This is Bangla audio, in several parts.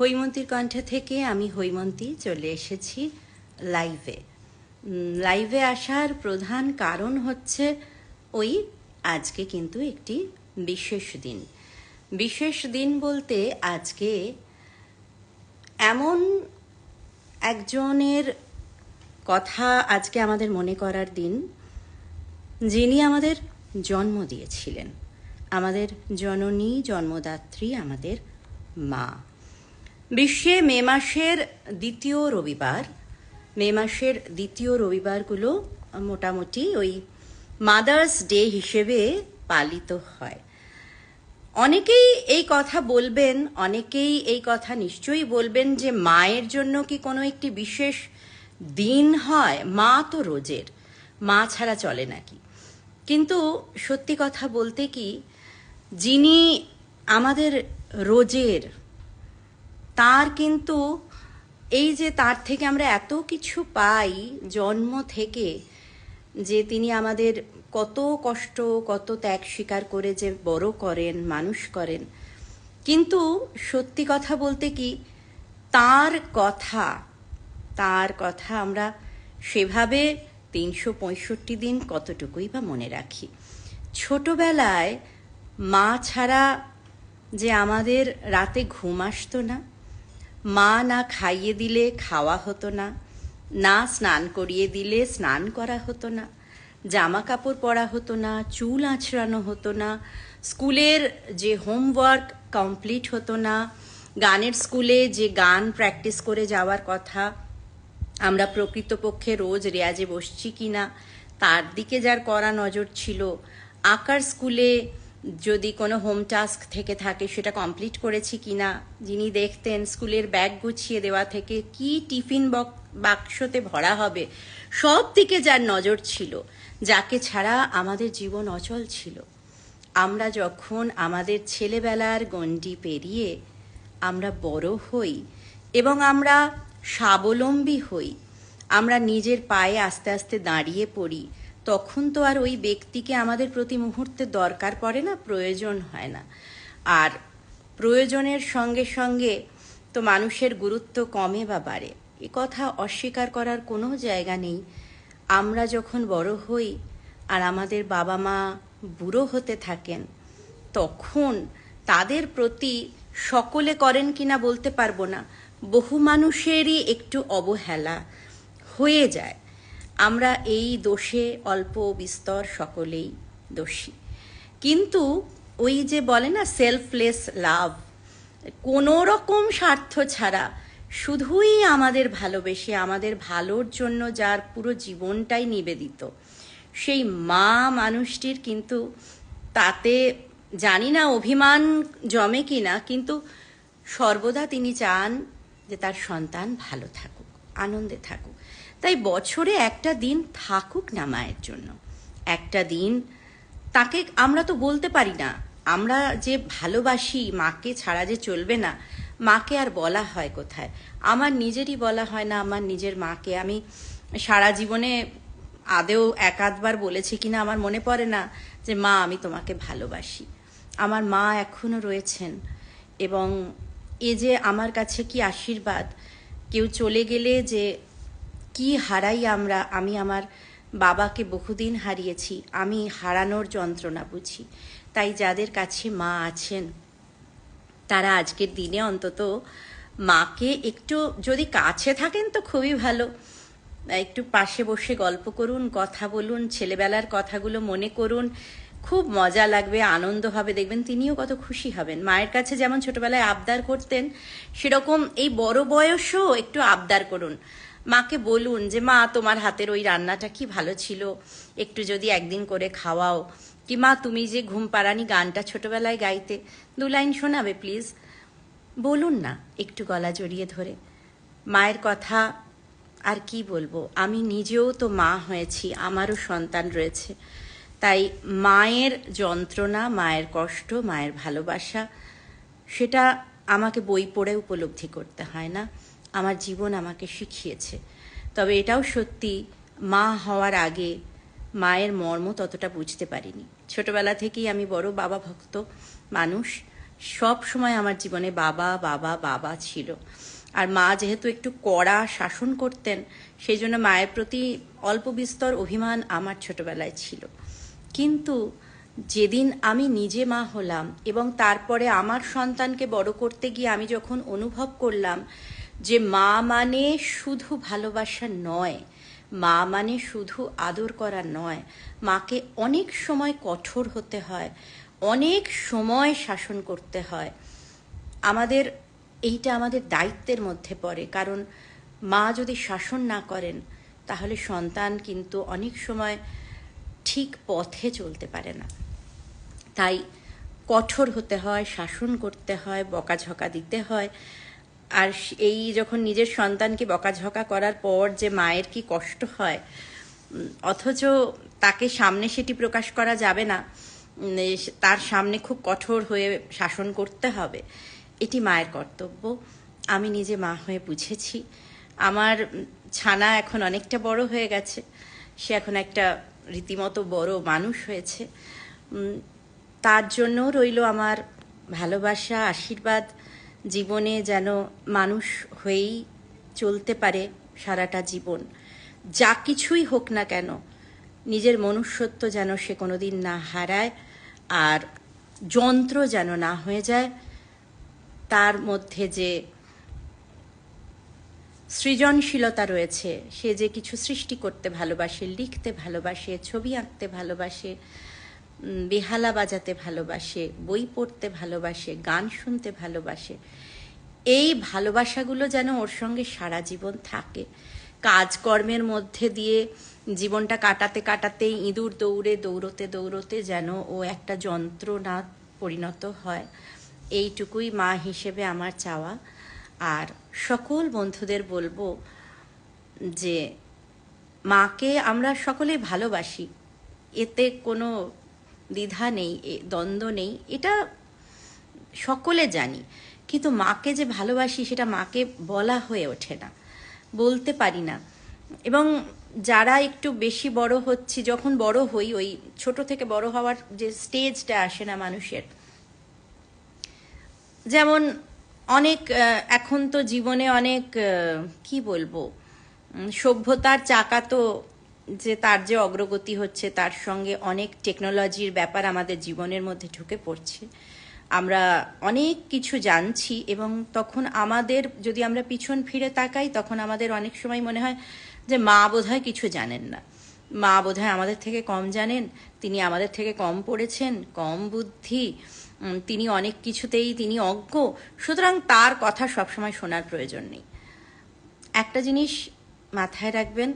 হৈমন্তীর কণ্ঠ থেকে আমি হৈমন্তী চলে এসেছি লাইভে। লাইভে আসার প্রধান কারণ হচ্ছে ওই আজকে কিন্তু একটি বিশেষ দিন। বিশেষ দিন বলতে আজকে এমন একজনের কথা আজকে আমাদের মনে করার দিন, যিনি আমাদের জন্ম দিয়েছিলেন। আমাদের জননী, জন্মদাত্রী, আমাদের মা। বিশ্বে মে মাসের দ্বিতীয় রবিবার, মে মাসের দ্বিতীয় রবিবারগুলো মোটামুটি ওই মাদার্স ডে হিসেবে পালিত হয়। অনেকেই এই কথা বলবেন, অনেকেই এই কথা নিশ্চয়ই বলবেন যে মায়ের জন্য কি কোনো একটি বিশেষ দিন হয়? মা তো রোজের, মা ছাড়া চলে নাকি? কিন্তু সত্যি কথা বলতে কি, যিনি আমাদের রোজের তার কিন্তু এই যে তার থেকে আমরা এত কিছু পাই জন্ম থেকে যে তিনি আমাদের কত কষ্ট, কত ত্যাগ স্বীকার করে যে বড় করেন, মানুষ করেন। কিন্তু সত্যি কথা বলতে কি, তার কথা তার কথা আমরা সেভাবে তিনশো পঁয়ষট্টি দিন কতটুকুই বা মনে রাখি। ছোটবেলায় মা ছাড়া যে আমাদের রাতে ঘুম আসতো না মা না খাইয়ে দিলে খাওয়া হতো না না স্নান করিয়ে দিলে স্নান করা হতো না জামা কাপড় পরা হতো না, চুল আঁচড়ানো হতো না, স্কুলের যে হোমওয়ার্ক কমপ্লিট হতো না, গানের স্কুলে যে গান প্র্যাকটিস করে যাওয়ার কথা, আমরা প্রকৃতপক্ষে রোজ রেয়াজে বসছি কিনা, তার দিকে যার করা নজর ছিল, আঁকার স্কুলে যদি কোনো হোম টাস্ক থেকে থাকে, সেটা কমপ্লিট করেছি কিনা, যিনি দেখতেন স্কুলের ব্যাগ গুছিয়ে দেওয়া থেকে কি টিফিন বক- বাক্সতে ভরা হবে, সব দিকে যার নজর ছিল, যাকে ছাড়া আমাদের জীবন অচল ছিল। আমরা যখন আমাদের ছেলেবেলার গণ্ডি পেরিয়ে আমরা বড় হই এবং আমরা স্বাবলম্বী হই, আমরা নিজের পায়ে আস্তে আস্তে দাঁড়িয়ে পড়ি তখন তো আর ওই ব্যক্তিকে আমাদের প্রতি মুহূর্তে দরকার পড়ে না, প্রয়োজন হয় না। আর প্রয়োজনের সঙ্গে সঙ্গে তো মানুষের গুরুত্ব কমে বা বাড়ে। এ কথা অস্বীকার করার কোনো জায়গা নেই। আমরা যখন বড় হই আর আমাদের বাবা মা বুড়ো হতে থাকেন, তখন তাদের প্রতি সকলে করেন কিনা বলতে পারব না। বহু মানুষেরই একটু অবহেলা হয়ে যায়। আমরা এই দোষে অল্প বিস্তর সকলেই দোষী। কিন্তু ওই যে বলে না সেলফলেস লাভ কোনো রকম স্বার্থ ছাড়া শুধুই আমাদের ভালোবেসে, আমাদের ভালোর জন্য যার পুরো জীবনটাই নিবেদিত। সেই মা মানুষটির কিন্তু তাতে জানি না অভিমান জমে কিনা, কিন্তু সর্বদা তিনি চান যে তার সন্তান ভালো থাকুক, আনন্দে থাকুক। তাই বছরে একটা দিন থাকুক না মায়ের জন্য। একটা দিন তাকে আমরা তো বলতে পারি না। আমরা যে ভালোবাসি, মাকে ছাড়া যে চলবে না, মাকে আর বলা হয় কোথায়? আমার নিজেরই বলা হয় না, আমার নিজের মাকে। আমি সারা জীবনে আদেও এক আধবার বলেছি কিনা আমার মনে পড়ে না যে, মা, আমি তোমাকে ভালোবাসি। আমার মা এখনও রয়েছেন এবং এ যে আমার কাছে কি আশীর্বাদ? কেউ চলে গেলে যে কি হারাই আমরা, আমি আমার বাবাকে বহুদিন হারিয়েছি, আমি হারানোর যন্ত্রণা বুঝি। তাই যাদের কাছে মা আছেন, তারা আজকের দিনে অন্তত মাকে একটু যদি কাছে থাকেন তো খুবই ভালো। একটু পাশে বসে গল্প করুন, কথা বলুন, ছেলেবেলার কথাগুলো মনে করুন, খুব মজা লাগবে, আনন্দ হবে। দেখবেন তিনিও কত খুশি হবেন। মায়ের কাছে যেমন ছোটবেলায় আবদার করতেন, সেরকম এই বড় বয়সও একটু আবদার করুন। মাকে বলুন যে, মা, তোমার হাতের ওই রান্নাটা কি ভালো ছিল? একটু যদি একদিন করে খাওয়াও। কি মা, তুমি যে ঘুম পাড়ানি গানটা ছোটবেলায় গাইতে, দু লাইন শোনাবে প্লিজ? বলুন না, একটু গলা জড়িয়ে ধরে। মায়ের কথা আর কি বলব? আমি নিজেও তো মা হয়েছি, আমারও সন্তান রয়েছে। তাই মায়ের যন্ত্রণা, মায়ের কষ্ট, মায়ের ভালোবাসা, সেটা আমাকে বই পড়ে উপলব্ধি করতে হয় না? আমার জীবন আমাকে শিখিয়েছে। তবে এটাও সত্যি, মা হওয়ার আগে মায়ের মর্ম ততটা বুঝতে পারিনি। ছোটবেলা থেকেই আমি বড় বাবা ভক্ত মানুষ। সব সময় আমার জীবনে বাবা বাবা বাবা ছিল। আর মা যেহেতু একটু কড়া শাসন করতেন সেই জন্য মায়ের প্রতি অল্প বিস্তর অভিমান আমার ছোটবেলায় ছিল। কিন্তু যেদিন আমি নিজে মা হলাম এবং তারপরে আমার সন্তানকে বড় করতে গিয়ে আমি যখন অনুভব করলাম যে মা মানে শুধু ভালোবাসা নয়, মা মানে শুধু আদর করা নয়। মাকে অনেক সময় কঠোর হতে হয়, অনেক সময় শাসন করতে হয়। আমাদের, এইটা আমাদের দায়িত্বের মধ্যে পড়ে। কারণ মা যদি শাসন না করেন, তাহলে সন্তান কিন্তু অনেক সময় ঠিক পথে চলতে পারে না। তাই কঠোর হতে হয়, শাসন করতে হয়, বকাঝকা দিতে হয়। আর এই যখন নিজের সন্তানকে বকাঝকা করার পর যে মায়ের কি কষ্ট হয়, অথচ তাকে সামনে সেটি প্রকাশ করা যাবে না তার সামনে খুব কঠোর হয়ে শাসন করতে হবে, এটি মায়ের কর্তব্য। আমি নিজে মা হয়ে বুঝেছি। আমার ছানা এখন অনেকটা বড় হয়ে গেছে। সে এখন একটা রীতিমতো বড় মানুষ হয়েছে। তার জন্য রইল আমার ভালোবাসা, আশীর্বাদ জীবনে যেন মানুষ হয়েই চলতে পারে সারাটা জীবন। যা কিছুই হোক না কেন, নিজের মনুষ্যত্ব যেন সে কোনোদিন না হারায় আর যন্ত্র যেন না হয়ে যায়, তার মধ্যে যে সৃজনশীলতা রয়েছে, সে যে কিছু সৃষ্টি করতে ভালোবাসে, লিখতে ভালোবাসে, ছবি আঁকতে ভালোবাসে বেহালা বাজাতে ভালোবাসে, বই পড়তে ভালোবাসে, গান শুনতে ভালোবাসে। এই ভালোবাসাগুলো যেন ওর সঙ্গে সারা জীবন থাকে। কাজকর্মের মধ্যে দিয়ে জীবনটা কাটাতে কাটাতে ইঁদুর দৌড়ে, দৌড়তে দৌড়তে যেন ও একটা যন্ত্রণা পরিণত হয়। এইটুকুই মা হিসেবে আমার চাওয়া। আর সকল বন্ধুদের বলব যে, মাকে আমরা সকলেই ভালোবাসি। এতে কোনো দ্বিধা নেই দ্বন্দ্ব নেই, এটা সকলে জানি। কিন্তু মাকে যে ভালোবাসি সেটা মাকে বলা হয়ে ওঠে না, বলতে পারি না। এবং যারা একটু বেশি বড় হচ্ছি, যখন বড় হই, ওই ছোট থেকে বড় হওয়ার যে স্টেজটা আসে না মানুষের, যেমন অনেক এখন তো জীবনে অনেক কি বলব সভ্যতার চাকা তো যে তার যে অগ্রগতি হচ্ছে, তার সঙ্গে অনেক টেকনোলজির ব্যাপার আমাদের জীবনের মধ্যে ঢুকে পড়ছে। আমরা অনেক কিছু জানছি এবং তখন আমাদের যদি আমরা পিছন ফিরে তাকাই, তখন আমাদের অনেক সময় মনে হয় যে মা বোধহয় কিছু জানেন না। মা বোধহয় আমাদের থেকে কম জানেন, তিনি আমাদের থেকে কম পড়েছেন, কম বুদ্ধি তিনি অনেক কিছুতেই তিনি অজ্ঞ। সুতরাং তার কথা সবসময় শোনার প্রয়োজন নেই। একটা জিনিস মাথায় রাখবেন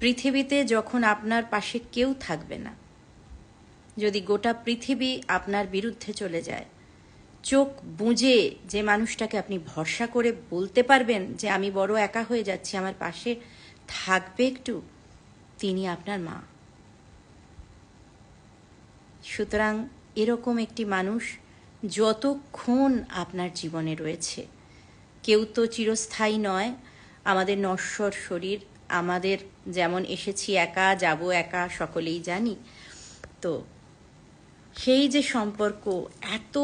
পৃথিবীতে যখন আপনার পাশে কেউ থাকবে না, যদি গোটা পৃথিবী আপনার বিরুদ্ধে চলে যায়, চোখ বুঝে যে মানুষটাকে আপনি ভরসা করে বলতে পারবেন যে আমি বড় একা হয়ে যাচ্ছি, আমার পাশে থাকবে একটু, তিনি আপনার মা। সুতরাং এরকম একটি মানুষ যতক্ষণ আপনার জীবনে রয়েছে, কেউ তো চিরস্থায়ী নয়, আমাদের নশ্বর শরীর আমাদের যেমন এসেছি একা, যাব একা, সকলেই জানি। তো সেই যে সম্পর্ক, এত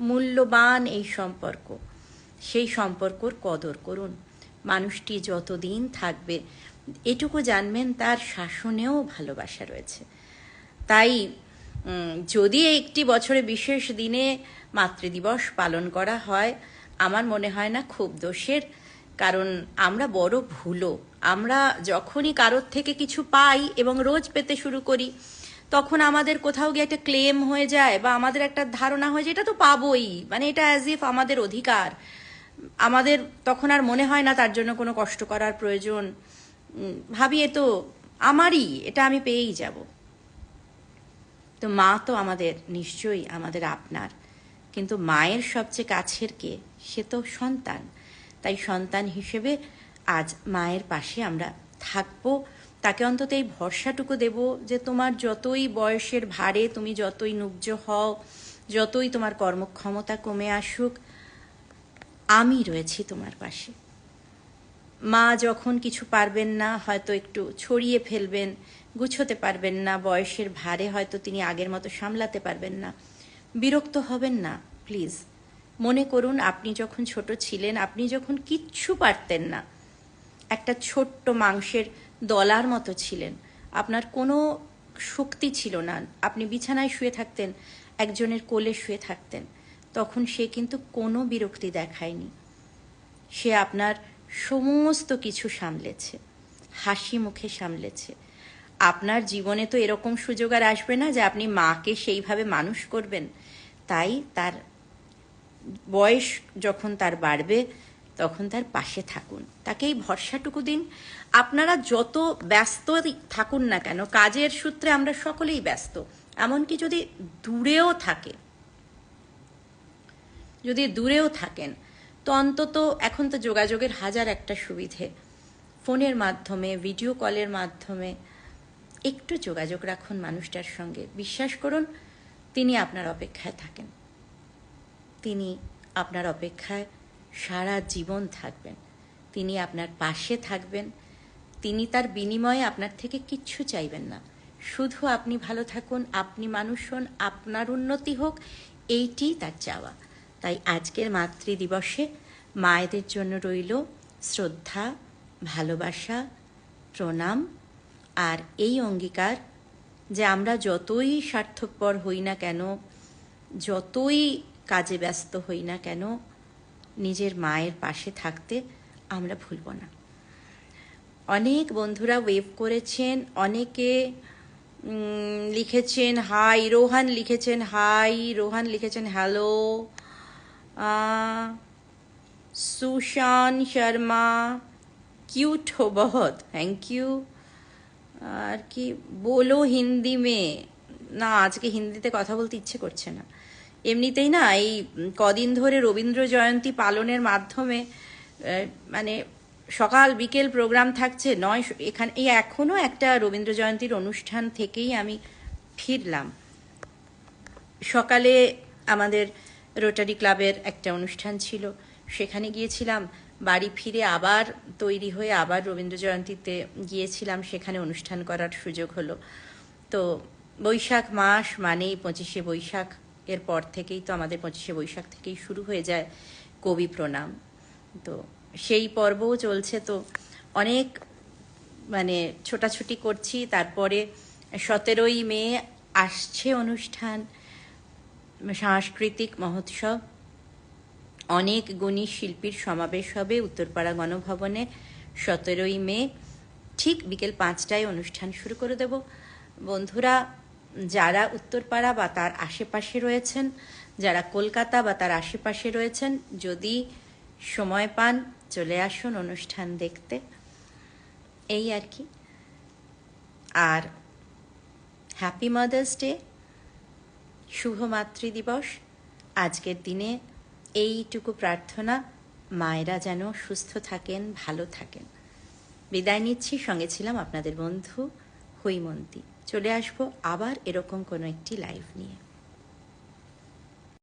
মূল্যবান এই সম্পর্ক, সেই সম্পর্কর কদর করুন। মানুষটি যতদিন থাকবে, এটুকু জানবেন তার শাসনেও ভালোবাসা রয়েছে। তাই যদি একটি বছরে বিশেষ দিনে মাতৃদিবস পালন করা হয়, আমার মনে হয় না খুব দোষের কারণ আমরা বড় ভুলো। আমরা যখনই কারোর থেকে কিছু পাই এবং রোজ পেতে শুরু করি, তখন আমাদের কোথাও গিয়ে একটা ক্লেম হয়ে যায় বা আমাদের একটা ধারণা হয় যে এটা তো পাবোই। মানে এটা অ্যাজ ইফ আমাদের অধিকার। আমাদের তখন আর মনে হয় না তার জন্য কোনো কষ্ট করার প্রয়োজন। ভাবি, এ তো আমারই, এটা আমি পেয়েই যাব। তো মা তো আমাদের, নিশ্চয়ই আমাদের আপনার। কিন্তু মায়ের সবচেয়ে কাছের কে? সে তো সন্তান। তাই সন্তান হিসেবে আজ মায়ের পাশে আমরা থাকব। তাকে অন্তত এই ভরসাটুকু দেব যে তোমার যতই বয়সের ভারে তুমি যতই নুব্জ হও, যতই তোমার কর্মক্ষমতা কমে আসুক, আমি রয়েছি তোমার পাশে। মা যখন কিছু পারবেন না, হয়তো একটু ছড়িয়ে ফেলবেন, গুছোতে পারবেন না, বয়সের ভারে হয়তো তিনি আগের মতো সামলাতে পারবেন না। বিরক্ত হবেন না, প্লিজ। মনে করুন আপনি যখন ছোট ছিলেন, আপনি যখন কিচ্ছু পারতেন না। একটা ছোট্ট মাংসের দলার মতো ছিলেন। আপনার কোনো শক্তি ছিল না। আপনি বিছানায় শুয়ে থাকতেন, একজনের কোলে শুয়ে থাকতেন। তখন সে কিন্তু কোনো বিরক্তি দেখায়নি। সে আপনার সমস্ত কিছু সামলেছে, হাসি মুখে সামলেছে। আপনার জীবনে তো এরকম সুযোগ আর আসবে না যে আপনি মাকে সেইভাবে মানুষ করবেন। তাই তার বয়স যখন তার বাড়বে, তখন তার পাশে থাকুন। তাকে এই ভরসাটুকু দিন। আপনারা যত ব্যস্ত থাকুন না কেন, কাজের সূত্রে আমরা সকলেই ব্যস্ত। এমনকি যদি দূরেও থাকে, যদি দূরেও থাকেন, তো অন্তত এখন তো যোগাযোগের হাজার একটা সুবিধে। ফোনের মাধ্যমে, ভিডিও কলের মাধ্যমে একটু যোগাযোগ রাখুন মানুষটার সঙ্গে। বিশ্বাস করুন, তিনি আপনার অপেক্ষায় থাকেন। তিনি আপনার অপেক্ষায় সারা জীবন থাকবেন। তিনি আপনার পাশে থাকবেন। তিনি তার বিনিময়ে আপনার থেকে কিচ্ছু চাইবেন না। শুধু আপনি ভালো থাকুন, আপনি মানুষ হন, আপনার উন্নতি হোক, এইটি তার চাওয়া। তাই আজকের মাতৃদিবসে মায়েদের জন্য রইল শ্রদ্ধা, ভালোবাসা, প্রণাম। আর এই অঙ্গীকার যে আমরা যতই স্বার্থপর হই না কেন, যতই কাজে ব্যস্ত হই না কেন, নিজের মায়ের পাশে থাকতে আমরা ভুলব না। অনেক বন্ধুরা ওয়েভ করেছেন, অনেকে লিখেছেন হাই রোহান লিখেছেন হাই রোহান লিখেছেন হ্যালো সুশান শর্মা কিউট হো বহ থ্যাংক ইউ আর কি, বলো হিন্দি মেয়ে। না, আজকে হিন্দিতে কথা বলতে ইচ্ছে করছে না। এমনিতেই না, এই কদিন ধরে রবীন্দ্র জয়ন্তী পালনের মাধ্যমে মানে সকাল বিকেল প্রোগ্রাম থাকছে, নয়, এখানে, এই এখনও একটা রবীন্দ্র জয়ন্তীর অনুষ্ঠান থেকেই আমি ফিরলাম। সকালে আমাদের রোটারি ক্লাবের একটা অনুষ্ঠান ছিল, সেখানে গিয়েছিলাম, বাড়ি ফিরে আবার তৈরি হয়ে আবার রবীন্দ্র জয়ন্তীতে গিয়েছিলাম, সেখানে অনুষ্ঠান করার সুযোগ হলো। তো বৈশাখ মাস মানেই পঁচিশে বৈশাখ এর পর থেকেই তো আমাদের পঁচিশে বৈশাখ থেকেই শুরু হয়ে যায় কবি প্রণাম। তো সেই পর্বও চলছে। তো অনেক মানে ছোটাছুটি করছি। তারপরে সতেরোই মে আসছে অনুষ্ঠান, সাংস্কৃতিক মহোৎসব। অনেক গুণী শিল্পীর সমাবেশ হবে উত্তরপাড়া গণভবনে সতেরোই মে। ঠিক বিকেল পাঁচটায় অনুষ্ঠান শুরু করে দেব। বন্ধুরা যারা উত্তরপাড়া বা তার আশেপাশে রয়েছেন, যারা কলকাতা বা তার আশেপাশে রয়েছেন, যদি সময় পান, চলে আসুন অনুষ্ঠান দেখতে। এই আর কি। আর হ্যাপি মাদার্স ডে শুভ মাতৃদিবস আজকের দিনে এইটুকু প্রার্থনা, মায়েরা যেন সুস্থ থাকেন, ভালো থাকেন। বিদায় নিচ্ছি, সঙ্গে ছিলাম আপনাদের বন্ধু হৈমন্তী। চলে আসব আবার এরকম কোনো একটি লাইভ নিয়ে।